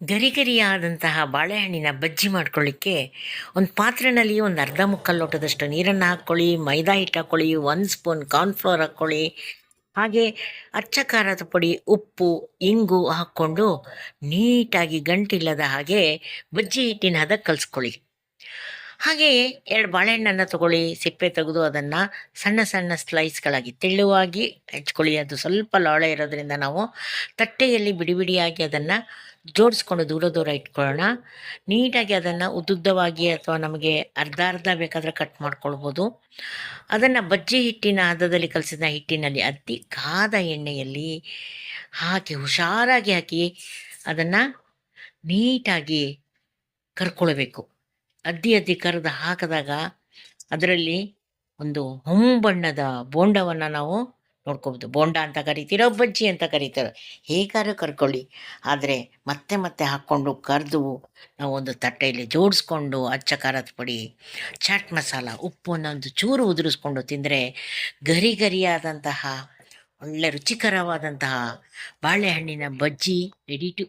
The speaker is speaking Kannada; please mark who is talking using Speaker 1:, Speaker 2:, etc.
Speaker 1: ಗರಿಗರಿಯಾದಂತಹ ಬಾಳೆಹಣ್ಣಿನ ಬಜ್ಜಿ ಮಾಡ್ಕೊಳ್ಳಿಕ್ಕೆ ಒಂದು ಪಾತ್ರೆನಲ್ಲಿ ಒಂದು ಅರ್ಧ ಮುಕ್ಕಾಲು ಲೋಟದಷ್ಟು ನೀರನ್ನು ಹಾಕ್ಕೊಳ್ಳಿ, ಮೈದಾ ಹಿಟ್ಟು ಹಾಕ್ಕೊಳ್ಳಿ, ಒಂದು ಸ್ಪೂನ್ ಕಾರ್ನ್ಫ್ಲೋರ್ ಹಾಕ್ಕೊಳ್ಳಿ, ಹಾಗೆ ಅಚ್ಚ ಖಾರದ ಪುಡಿ, ಉಪ್ಪು, ಇಂಗು ಹಾಕ್ಕೊಂಡು ನೀಟಾಗಿ ಗಂಟಿಲ್ಲದ ಹಾಗೆ ಬಜ್ಜಿ ಹಿಟ್ಟಿನ ಹದ ಕಲಿಸ್ಕೊಳ್ಳಿ. ಹಾಗೆಯೇ ಎರಡು ಬಾಳೆಹಣ್ಣನ್ನು ತಗೊಳ್ಳಿ, ಸಿಪ್ಪೆ ತೆಗೆದು ಅದನ್ನು ಸಣ್ಣ ಸಣ್ಣ ಸ್ಲೈಸ್ಗಳಾಗಿ ತೆಳುವಾಗಿ ಹೆಚ್ಕೊಳ್ಳಿ. ಅದು ಸ್ವಲ್ಪ ಲಾಳೆ ಇರೋದ್ರಿಂದ ನಾವು ತಟ್ಟೆಯಲ್ಲಿ ಬಿಡಿ ಬಿಡಿಯಾಗಿ ಅದನ್ನು ಜೋಡಿಸ್ಕೊಂಡು ದೂರ ದೂರ ಇಟ್ಕೊಳ್ಳೋಣ. ನೀಟಾಗಿ ಅದನ್ನು ಉದ್ದುದ್ದವಾಗಿ ಅಥವಾ ನಮಗೆ ಅರ್ಧ ಅರ್ಧ ಬೇಕಾದರೆ ಕಟ್ ಮಾಡ್ಕೊಳ್ಬೋದು. ಅದನ್ನು ಬಜ್ಜಿ ಹಿಟ್ಟಿನ ಹದದಲ್ಲಿ ಕಲಸಿದ ಹಿಟ್ಟಿನಲ್ಲಿ ಅದ್ದಿ ಕಾದ ಎಣ್ಣೆಯಲ್ಲಿ ಹಾಕಿ ಹುಷಾರಾಗಿ ಹಾಕಿ ಅದನ್ನು ನೀಟಾಗಿ ಕರ್ಕೊಳ್ಬೇಕು. ಅದ್ದಿ ಅದ್ದಿ ಕರೆದು ಹಾಕಿದಾಗ ಅದರಲ್ಲಿ ಒಂದು ಹೊಂಬಣ್ಣದ ಬೋಂಡವನ್ನು ನಾವು ನೋಡ್ಕೋಬೋದು. ಬೋಂಡ ಅಂತ ಕರಿತೀರೋ, ಬಜ್ಜಿ ಅಂತ ಕರೀತಾರೆ. ಹೇಗಾದ್ರೂ ಕರ್ಕೊಳ್ಳಿ. ಆದರೆ ಮತ್ತೆ ಮತ್ತೆ ಹಾಕ್ಕೊಂಡು ಕರೆದು ನಾವು ಒಂದು ತಟ್ಟೆಯಲ್ಲಿ ಜೋಡಿಸ್ಕೊಂಡು ಅಚ್ಚ ಖಾರದ ಪುಡಿ, ಚಾಟ್ ಮಸಾಲ ಉಪ್ಪು ಒಂದು ಚೂರು ಉದುರಿಸ್ಕೊಂಡು ತಿಂದರೆ ಗರಿ ಗರಿಯಾದಂತಹ ಒಳ್ಳೆ ರುಚಿಕರವಾದಂತಹ ಬಾಳೆಹಣ್ಣಿನ ಬಜ್ಜಿ ರೆಡಿ ಟು